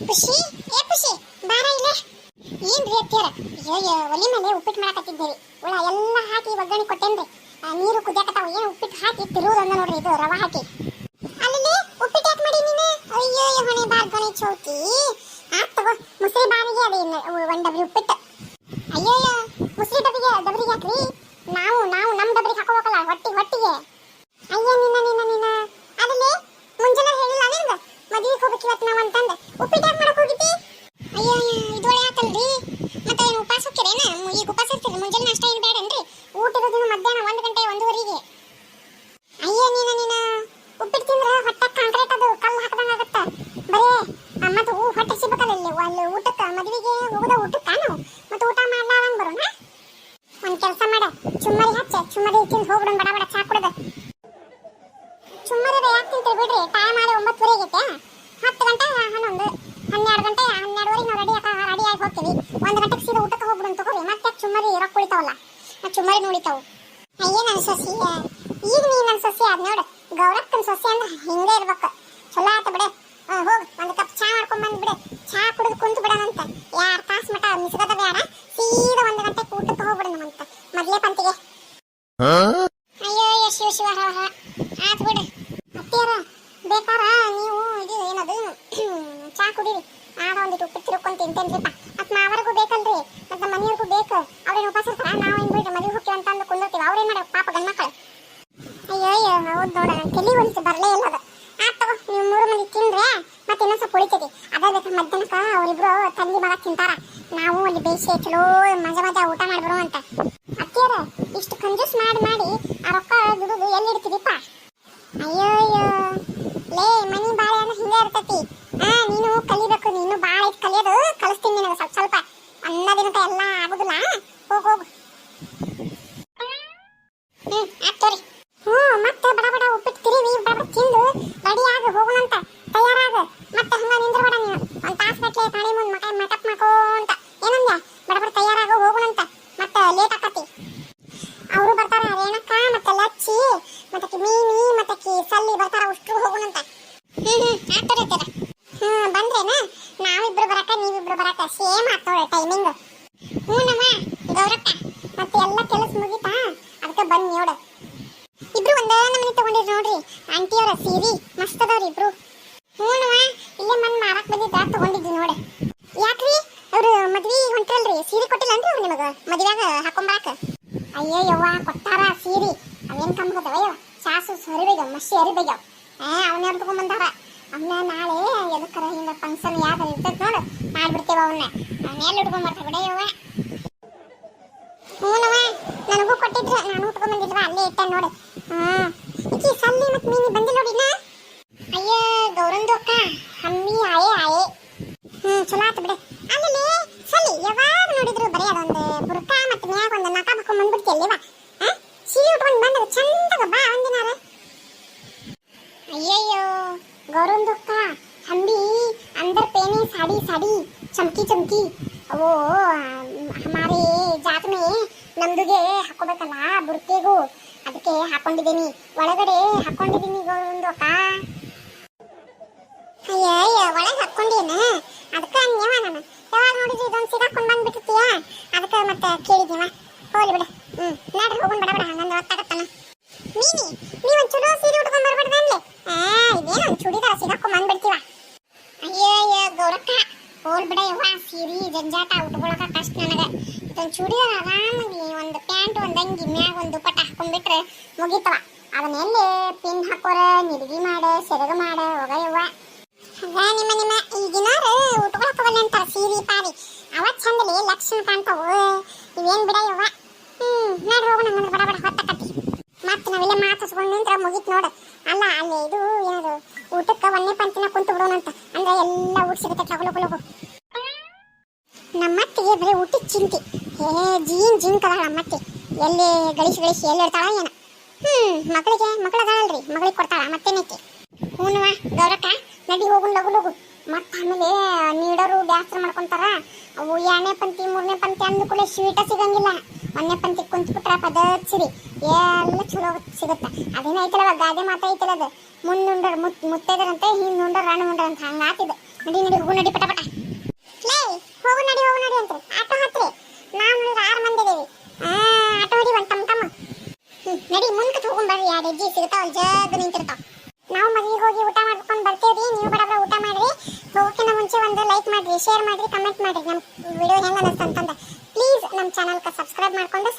ಖುಷಿ? ಏ ಖುಷಿ ಬಾರ ಇಲ್ಲೇ? ಏನ್ರಿ ಅತ್ತಿಯರ ಅಯ್ಯೋ ಒಲಿ ಮೇಲೆ ಉಪ್ಪಿಟ್ಟು ಮಾಡಕತ್ತಿದ್ದೀರಿ. ಹುಳ ಎಲ್ಲ ಹಾಕಿ ಒಗ್ಗರಣೆ ಕೊಟ್ಟೇನ್ರಿ. ನೀರು ಕುದಿಯಾಕತ್ತಾವ. ಏನು ಉಪ್ಪಿಟ್ಟು ಹಾಕಿ ತಿರುವುದೊಂದ ನೋಡ್ರಿ ಇದು, ರವ ಹಾಕಿ ಅಲ್ಲಿ ಉಪ್ಪಿಟ್ಟು ಯಾಕೆ ಮಾಡಿ ನೀನು ಅಯ್ಯೋ ಹೊಣೆ ಬಾರ್ಗಣೆ ಚೌತಿ ಆತ್ ತಗೋ ಮುಸ್ರಿ ಬಾರಿಗೆ ಅದು ಇನ್ನು ಒಂದ್ ಡಬ್ರಿ ಉಪ್ಪಿಟ್ಟು ಅಯ್ಯೋ ಮುಸ್ರಿ ಡಬ್ರಿಗೆ ಡಬ್ರಿಗೆ ಹಾಕ್ರಿ ನಾವು ನಾವು ನಮ್ ಡಬ್ರಿಗೆ ಹಾಕೋಬೇಕಲ್ಲ ಹೊಟ್ಟಿಗೆ ಹೊಟ್ಟಿಗೆ ಅಯ್ಯ ನಿನ್ನ ನಿನ್ನ ನಿನ್ನ ಅದಲ್ಲಿ ಮುಂಜಾನೆ ಹೇಳಿಲ್ಲ ನಿನ್ಗ ಮದುವೆಗೆ ಹೋಗ್ಬೇಕು ಇವತ್ತು ನಾವು ಅಂತಂದ ಉಪ್ಪಿಟ್ಟು ಯಾಕೆ ಮಾಡಕ್ ಹೋಗಿದ್ದಿ ಅಯ್ಯೋ ಇದೊಳೆ ಆತಲ್ರಿ ಮತ್ತೆ ಏನು ಉಪವಾಸ ಹೋಗ್ತೀರೇನ ಈಗ ಉಪವಾಸ ಇರ್ತೀರಿ ಮುಂಜಾನೆ ನಾಷ್ಟ ಏನು ಬೇಡನ್ರಿ ಊಟ ಇರೋದಿನ ಮಧ್ಯಾಹ್ನ ಒಂದು ಗಂಟೆ ಒಂದೂವರೆಗೆ ಅಯ್ಯ ನೀನ ನೀನ ಉಪ್ಪಿಟ್ಟು ತಿಂದ್ರೆ ಹೊಟ್ಟೆ ಕಾಂಕ್ರೀಟ್ ಅದು ಕಲ್ಲು ಹಾಕದಂಗ ಆಗತ್ತ ಬರೇ ಆ, ಮತ್ತೆ ಹೂ ಹೊಟ್ಟೆ ಸಿಗ್ಬೇಕಲ್ಲ ಇಲ್ಲಿ ಅಲ್ಲಿ ಊಟಕ್ಕೆ ಮದುವೆಗೆ ಹೋಗೋದ ಊಟಕ್ಕ ನಾವು ಮತ್ತೆ ಊಟ ಮಾಡ್ಲಾರಂಗ್ ಬರೋಣ ಒಂದ್ ಕೆಲಸ ಮಾಡ ಚುಮ್ಮರಿ ತಿಂದು ಹೋಗ್ಬಿಡೋಣ, ಬಡ ಬಡ ಚಾ ಕುಡ್ದ. ಸುಮ್ಮನೆ ಯಾಕೆ ತಿಂತೀರಿ ಬಿಡ್ರಿ? ಟೈಮ್ ಆಗಿ ಒಂಬತ್ತುವರೆ ಆಗೈತೆ. ಹತ್ತು ಗಂಟೆ, ಹನ್ನೊಂದು, ಹನ್ನೆರಡು ಗಂಟೆ, ಹನ್ನೆರಡುವರೆಗೆ ನಾವು ರೆಡಿ ರೆಡಿ ಆಗಿ ಹೋಗ್ತೀವಿ. ಒಂದು ಗಂಟೆಗೆ ಸೀದಾ ಊಟಕ್ಕೆ ಹೋಗ್ಬಿಡೋಣ ತಗೋರಿ. ಮತ್ತೆ ಚುಮ್ಮರಿ ರೊಕ್ಕ ಉಳಿತಾವಲ್ಲ. ಆ ಚುಮ್ಮರಿ ನೋಡಿತಾವು ಅಯ್ಯ ನನ್ನ ಸೊಸಿ? ಈಗ ನೀ ನನ್ನ ಸೊಸಿ ಆದ್ ನೋಡು. ಗೌರಕ್ಕನ ಸೊಸಿ ಅಂದ್ರೆ ಹಿಂಗೆ ಇರ್ಬೇಕು. ಚಲೋ ಆತ ಬಿಡೆ. ಹೋಗ್, ಒಂದು ಕಪ್ ಚಾ ಮಾಡ್ಕೊಂಡ್ ಬಂದ್ ಬಿಡು. ಚಾ ಕುಡಿದು ಕುಂತು ಬಿಡೋಣಂತ. ಯಾರ್ ತಾಸು ಮಟ ಮಿಸ್ಗದ ಬೇಡ. ಸೀದಾ ಒಂದು ಗಂಟೆ ಊಟಕ್ಕೆ ಹೋಗ್ಬಿಡೋಣಂತ. ಮೊದಲೇ ಪಂತಿಗೆ. ಅಯ್ಯೋ ಅಯ್ಯೋ ಶಿವ ಶಿವ, ಹರ ಆತ್ ಬಿಡು. ಅತ್ತಿಯರ, ಬೇಕಾರ? ನೀವು ಇದು ಏನದು? ಚಾ ಕುಡೀರಿ. ಆಡ ಒಂದಿಟ್ಟು ಉಪ್ಪಿಟ್ಟು ತಿರ್ಕೊಂಡ್ ತಿಂತೇನ್ರಿಪ್ಪ ಮತ್ತೆ ಮಾವರಿಗೂ ಬೇಕಲ್ರಿ. ಮತ್ತೆ ನಮ್ಮ ಮನೆಯವ್ರಿಗೂ ಬೇಕು. ಅವ್ರೇನು ಉಪವಾಸ ಇರ್ತಾರ? ನಾವ್ ಏನು ಬಿಡ್ರಿ? ಮದುವೆ ಹೋಗ್ತೀವಿ ಅಂತ ಅಂದು ಕುಂದಿರ್ತೀವಿ. ಅವ್ರೇನ್ ಮಾಡ್ಬೇಕು? ಪಾಪ ಗಂಡ್ಮಕ್ಳು. ಅಯ್ಯೋ ಅಯ್ಯೋ, ಹೌದು ನೋಡ. ನನ್ ತಲಿ ಹೊಲಿಸಿ ಬರ್ಲೇ ಇಲ್ಲ ಅದು. ಆತ್ ತಗೋ, ನೀವು ಮೂರು ಮಂದಿ ತಿನ್ರೆ ಮತ್ತೆ ಇನ್ನೊಂದು ಸ್ವಲ್ಪ ಉಳಿತೈತಿ ಅದೇ ಬೇಕಾ ಮಧ್ಯಾಹ್ನಕ್ಕ ಅವರಿಬ್ರು ತಂದಿ ಮಗ ತಿಂತಾರ. ನಾವು ಅಲ್ಲಿ ಬೇಯಿಸಿ ಚಲೋ ಮಜಾ ಮಜಾ ಊಟ ಮಾಡ್ಬಿಡು ಅಂತ ಅತ್ತಿಯರ ಇಷ್ಟು ಕಂಜೂಸ್ ಮಾಡಿ ಮಾಡಿ ಆ ರೊಕ್ಕ ದುಡಿದು ಎಲ್ಲಿ ಇಡ್ತೀರಿಪ್ಪ ಅಯ್ಯೋ ಅಯ್ಯೋ ಲೇ ಮನಿ ಬಾಳೆ ಅಂದ್ರೆ ಹಿಂಗೆ ಇರ್ತೈತಿ ಆ ನೀನು ಕಲಿಬೇಕು ನೀನು ಬಾಳ ಐತ್ ಕಲಿಯೋದು ಕಲಿಸ್ತೀನಿ ನಿನಗೆ ಸ್ವಲ್ಪ ಸ್ವಲ್ಪ ಅನ್ನೋದಿನಕ ಎಲ್ಲ ಆಗುದಿಲ್ಲ ಹೋಗ್ ಹೋಗು ಹ್ಮ್ ಆತೋರಿ ಹ್ಞೂ ಮತ್ತೆ ಬಡ ಬಡ ಉಪ್ಪಿಟ್ಟು ತಿರುವಿ ಬಡ ಬಡ ತಿಂದು ರೆಡಿ ಆಗ ಹೋಗುಣಂತ ತಯಾರಾಗ ಮತ್ತೆ ಹಂಗ ನಿಂದ್ರಬೇಡ ನೀನು ಒಂದ್ ತಾಸ್ ಗಟ್ಲೆ ತಾಳಿ ಮುಂದ್ ಮಕ ಮೇಕಪ್ ಮಾಡ್ಕೊಂತ ಏನಂದ್ಯ ಬಡ ಬಡ ತಯಾರಾಗ ಹೋಗುಣಂತ ಮತ್ತೆ ಲೇಟ್ ಆಕತಿ ಅವರು ಬರ್ತಾರ ರೇಣಕ್ಕ ಮತ್ತೆ ಲಚ್ಚಿ ಮತ್ತೆ ಕಿ ಮೀನಿ ಮತ್ತೆ ಕಿ ಸಲ್ಲಿ ಬರ್ತಾರ ಅಷ್ಟ್ರು ಹೋಗುಣಂತ ಹ್ಮ್ ಹ್ಮ್ ಆತೋರಿ ಅತ್ತಿರ ಹ್ಮ್ ಬಂದ್ರೇನ ನಾವಿಬ್ರು ಬರಕ ನೀವಿಬ್ರು ಬರಕ ಸೇಮ್ ಆಗ್ತೋಳೆ ಟೈಮಿಂಗ್ ಹ್ಞೂ ನಮ್ಮ ಮತ್ತೆ ಎಲ್ಲ ಕೆಲಸ ಮುಗಿತಾ? ಅದಕ್ಕೆ ಬನ್ನಿ ನೋಡು. ಇಬ್ರು ಒಂದೇ ನಮನಿ ತಗೊಂಡಿರ್ ನೋಡ್ರಿ. ಆಂಟಿಯವರ ಸೀರಿ, ಮಸ್ತ್ ಅದಾವ್ರಿ ಇಬ್ರು. ಹ್ಞೂನವ ಇಲ್ಲೇ ಮನ್ ಮಾರಕ್ ಬಂದಿದ್ದ, ತಗೊಂಡಿದ್ವಿ ನೋಡಿ. ಯಾಕ್ರಿ? ಅವ್ರು ಮದ್ವಿ ಹೊಂಟ್ರಲ್ರಿ? ಸೀರೆ ಕೊಟ್ಟಿಲ್ಲನ್ರಿ ಅವ್ರು ನಿಮಗ? ಮದ್ವ್ಯಾಗ ಹಾಕೊಂಬರಾಕ? ಅಯ್ಯೋ ಯವ್ವ ಕೊಟ್ಟಾರ ಸೀರಿ. ಅವೇನ್ ಕಂಬದವ ಯವ್ವ ಸಾಸು ಹರಿಬೇಗ ಮಸಿ ಹರಿಬೇಗ ಏ ಅವನ್ಯಾರು ತಗೊಂಬಂದಾರ. ಅವನ್ನ ನಾಳೆ ಎದಕ್ಕರ ಹಿಂಗ ಫಂಕ್ಷನ್ ಯಾವ್ದಾರ ಇರ್ತೈತ್ ನೋಡು ಮಾಡ್ಬಿಡ್ತೇವ ಅವನ್ನ ಅವನ್ನೆಲ್ಲ ಹಿಡ್ಕೊಂಡ್ ಬರ್ತಾರ ಬಿಡ ಯವ್ವ ಹ್ಞೂನವ ನನಗೂ ಕೊಟ್ಟಿದ್ರ ನಾನು ಉಟ್ಕೊಂಡ್ ಅಲ್ಲೇ ಇಟ್ಟ ನೋಡು ಹಾ ಈಕಿ ಸಲ್ಲಿ ಮತ್ ಮೀನಿ ಬಂದಿಲ್ಲ ನೋಡಿನ ಚಮಕಿ ಚಮಕಿ. ಓ ಹಮಾರೆ ಜಾತ್ ಮೇ ನಮ್ದುಗೆ ಹಾಕೋಬೇಕಲ್ಲ, ಬುರ್ಕೆಗೂ. ಅದಕ್ಕೆ ಹಾಕೊಂಡಿದ್ದೀನಿ. ಒಳಗಡೆ ಹಾಕೊಂಡಿದ್ದೀನಿ ಒಂದು ಅಕ್ಕ ಒಳಗೆ ಹಾಕೊಂಡೇನ ಅದಕ್ಕೆ ಅಂದ್ಯವ ನಾನು. ಯಾವಾಗ ನೋಡಿದ್ರಿ ಇದೊಂದು ಸಿಗಾಕೊಂಡು ಬಂದ್ಬಿಟ್ಟಿರ್ತೀಯ? ಅದಕ್ಕೆ ಮತ್ತೆ ಕೇಳಿದ್ದೀವ ಹೋಗ್ಲಿ ಬಿಡ. ಹ್ಞೂ ನಡ್ರಿ ಹೋಗೋಣ ಬಡ ಬಡ. ಹೊತ್ತಾಗತ್ತಾನ ಮೀನಿ ಚುಡೋ ಸೀರೆ ಉಟ್ಕೊಂಡ್ ಬರ್ಬಾರ್ದನ್ಲೆ ಆ ಇದೇನು ಒಂದು ಚೂಡಿದಾರ ಸಿಗಾಕೊಂಡ್ ಬಂದ್ಬಿಡ್ತೀವ ಅಯ್ಯೋ ಅಯ್ಯೋ ಗೌರಕ್ಕ ಹೋಲ್ ಬಿಡ ಯವ್ವ ಸೀರಿ ಜಂಜಾಟ ಉಟ್ಕೊಳಕ ಕಷ್ಟ ನನಗೆ. ಇದೊಂದು ಚೂಡಿದಾರ ಆರಾಮಾಗಿ, ಒಂದು ಪ್ಯಾಂಟ್, ಒಂದು ಅಂಗಿ, ಮ್ಯಾಗ ಒಂದು ದುಪ್ಪಟ್ಟ ಹಾಕೊಂಡ್ಬಿಟ್ರೆ ಮುಗೀತವ. ಅದನ್ನೆಲ್ಲಿ ಪಿನ್ ಹಾಕೋರ, ನಿಡಿಗೆ ಮಾಡ, ಸೆರಗ ಮಾಡ ಹೋಗ ಹಂಗ ನಿಮ್ಮ ನಿಮ್ಮ ಈಗಿನಾರ ಉಟ್ಕೊಳಕವಲ್ಲ ಅಂತಾರ ಸೀರಿ ಪಾರಿ ಅವ ಚಂದಲಿ ಲಕ್ಷಣ ಕಾಣ್ತಾವು. ಇವೇನು ಬಿಡ ಯವ್ವ. ಹ್ಮ್ ನಡ್ರಿ ಹೋಗೋಣ ಹಂಗಂದ್ರೆ ಬಡ ಬಡ ಹೊತ್ತಕತಿ ಮತ್ತೆ ನಾವೆಲ್ಲ ಮಾತಾಡ್ಸ್ಕೊಂಡು ನಿಂತ್ರ ಮುಗೀತು ನೋಡು. ಅಲ್ಲ, ಅಲ್ಲಿ ಇದು ಏನದು, ಊಟಕ್ಕೆ ಒಂದೇ ಪಂತಿನ ಕುಂತು ಬಿಡೋಣಂತ ಅಂದ್ರೆ ಎಲ್ಲ ಊಟ ಸಿಗುತ್ತೆ ಲಗು ಚಿಂತಿ. ಏ, ಜೀನ್ ಜೀನ್ ಮತ್ತೆ ಎಲ್ಲಿ ಗಳಿಸಿ ಗಳಿಸಿ ಎಲ್ಲಿ ಇರ್ತಾಳ ಏನ. ಹ್ಮ್ ಮಕ್ಳಿಗೆ ಮಗಳ ಅದಾಳಲ್ರಿ. ಮಗಳಿಗೆ ಕೊಡ್ತಾಳ, ಮತ್ತೇನೈತಿ. ಹೂನವ ಗೌರಕ್ಕ, ನಡಿ ಹೋಗು, ಲಗು ಲಗು. ಮತ್ತ ಆಮೇಲೆ, ನೀಡೋರು ಬ್ಯಾಸ್ರ ಮಾಡ್ಕೊಂತಾರ. ಅವು ಎರಡನೇ ಪಂಕ್ತಿ, ಮೂರನೇ ಪಂಕ್ತಿ ಅಂದ ಕೂಡ ಸ್ವೀಟ ಸಿಗಂಗಿಲ್ಲ. ಒಂದನೇ ಪಂಕ್ತಿ ಕುಂತ್ಬಿಟ್ರೆ ಪದತ್ ಎಲ್ಲ ಚಲೋ ಸಿಗುತ್ತೆ. ಅದೇನೋ ಐತಲ್ಲ ಗಾದೆ ಮಾತ ಅದು. ಮುಂದೆ ಮುತ್, ಮುತ್ತೈದರಂತೆ ಹಿಂದೆ ಉಂಡ್ರ ರಾಣ ಉಂಡ್ರ ಅಂತ ಹಂಗಾತಿದೆ ನಡಿ ನಡಿ, ಹೋಗು, ನಡಿ ಪಟ ಪಟ ಲೇ, ಹೋಗು, ನಡಿ ಹೋಗು, ನಡಿ ಅಂತ ಶೇರ್ ಮಾಡಿರಿ ಕಮೆಂಟ್ ಮಾಡ್ರಿ. ನಮ್ಮ ವಿಡಿಯೋ ಹೆಂಗೆ ಅನ್ನಿಸ್ತಂತಂದು ಪ್ಲೀಸ್ ನಮ್ಮ ಚಾನಲ್ಗೆ ಸಬ್ಸ್ಕ್ರೈಬ್ ಮಾಡ್ಕೊಂಡು